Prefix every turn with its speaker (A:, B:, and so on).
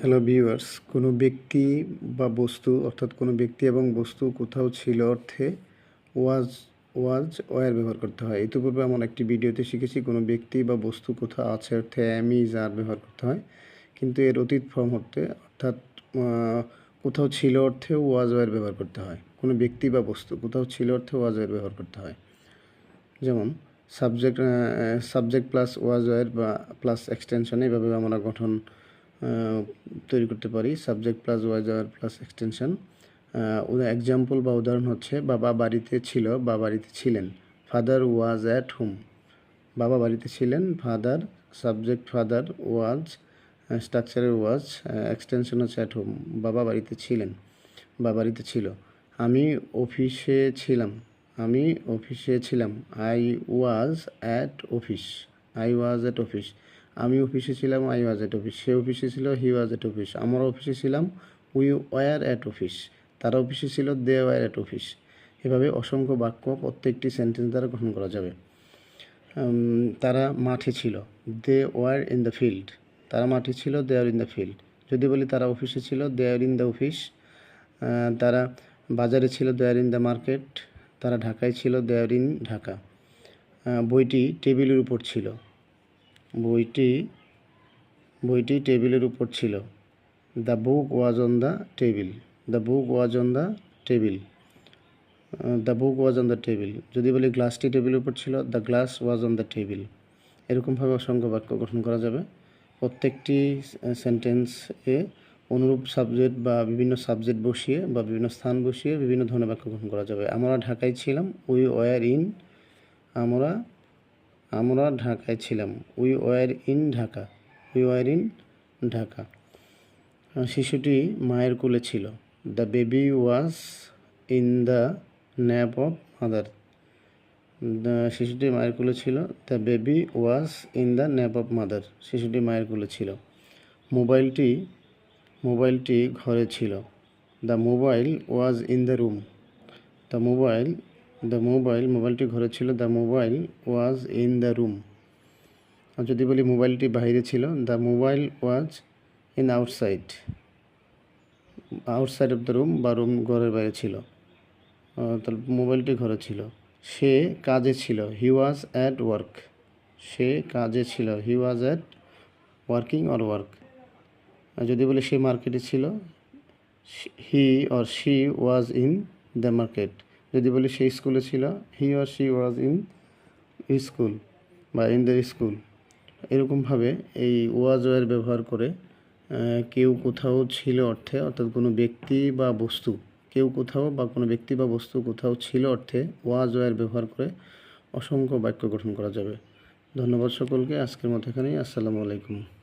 A: Hello viewers কোনো ব্যক্তি বা বস্তু, অর্থাৎ কোনো ব্যক্তি এবং বস্তু কোথাও ছিল অর্থে ওয়াজ ওয়াজ ওয়ার ব্যবহার করতে হয়। ইতিপূর্বে এমন একটি ভিডিওতে শিখেছি, কোনো ব্যক্তি বা বস্তু কোথাও আছে অর্থে অ্যামিজ আর ব্যবহার করতে হয়। কিন্তু এর অতীত ফর্ম অর্থে অর্থাৎ কোথাও ছিল অর্থে ওয়াজ ওয়ার ব্যবহার করতে হয়। কোনো ব্যক্তি বা বস্তু কোথাও ছিল অর্থে ওয়াজ ওয়ার ব্যবহার করতে হয়। যেমন subject subject plus was were বা প্লাস এক্সটেনশন এইভাবে আমরা গঠন তৈরি করতে পারি subject plus was were plus extension example বা উদাহরণ হচ্ছে, বাবা বাড়িতে ছিল বা বাড়িতে ছিলেন। ফাদার ওয়াজ অ্যাট হোম বাবা বাড়িতে ছিলেন ফাদার সাবজেক্ট ফাদার ওয়াজ স্ট্রাকচারের ওয়াজ এক্সটেনশন হচ্ছে অ্যাট হোম বাবা বাড়িতে ছিলেন বা বাড়িতে ছিল। আমি অফিসে ছিলাম, আমি অফিসে ছিলাম। I was at office I was at office আমি অফিসে ছিলাম, আই ওয়াজ অ্যাট অফিস। সে অফিসে ছিল, হি ওয়াজ এট অফিস। আমরা অফিসে ছিলাম, উই ওয়ার অ্যাট অফিস। তারা অফিসে ছিল, দে ওয়ার অ্যাট অফিস। এভাবে অসংখ্য বাক্য প্রত্যেকটি সেন্টেন্স দ্বারা গ্রহণ করা যাবে। তারা মাঠে ছিল। They were in the field. তারা মাঠে ছিল, they are in the field. যদি বলি তারা অফিসে ছিল, they are in the office. তারা বাজারে ছিল, they are in the market. তারা ঢাকায় ছিল, দে আর ইন ঢাকা। বইটি টেবিলের উপর ছিল। বইটি বইটি টেবিলের উপর ছিল। The book was on the table. The book was on the table. The book was on the table. যদি বলি গ্লাসটি টেবিলের উপর ছিল, the glass was on the table. এরকমভাবে অসংখ্য বাক্য গঠন করা যাবে। প্রত্যেকটি সেন্টেন্সে অনুরূপ সাবজেক্ট বা বিভিন্ন সাবজেক্ট বসিয়ে বা বিভিন্ন স্থান বসিয়ে বিভিন্ন ধরনের বাক্য গঠন করা যাবে। আমরা ঢাকায় ছিলাম, উই ওয়ার ইন, আমরা আমরা ঢাকায় ছিলাম। We were in Dhaka we were in Dhaka শিশুটি মায়ের কোলে ছিল। The baby was in the nap of mother শিশুটি মায়ের কোলে ছিল। The baby was in the nap of mother শিশুটি মায়ের কোলে ছিল। মোবাইলটি মোবাইলটি ঘরে ছিল। The mobile was in the room the mobile the mobile মোবাইলটি ঘরে ছিল। The mobile was in the room আর যদি বলি মোবাইলটি বাইরে ছিল the mobile was in outside outside of the room বা রুম ঘরের বাইরে ছিল। তাহলে মোবাইলটি ঘরে ছিল। সে কাজে ছিল। হি ওয়াজ অ্যাট ওয়ার্ক সে কাজে ছিল। He was at working or work আর যদি বলি সে মার্কেটে ছিল he or she was in the market যদি বলি সে স্কুলে ছিল he or she was in school বা ইন দ্য স্কুল এরকমভাবে এই ওয়াজ ওয়ার ব্যবহার করে কেউ কোথাও ছিল অর্থে, অর্থাৎ কোনো ব্যক্তি বা বস্তু, কেউ কোথাও বা কোনো ব্যক্তি বা বস্তু কোথাও ছিল অর্থে ওয়াজ ওয়ার ব্যবহার করে অসংখ্য বাক্য গঠন করা যাবে। ধন্যবাদ সকলকে, আজকের মতো এখানেই। আসসালামু আলাইকুম।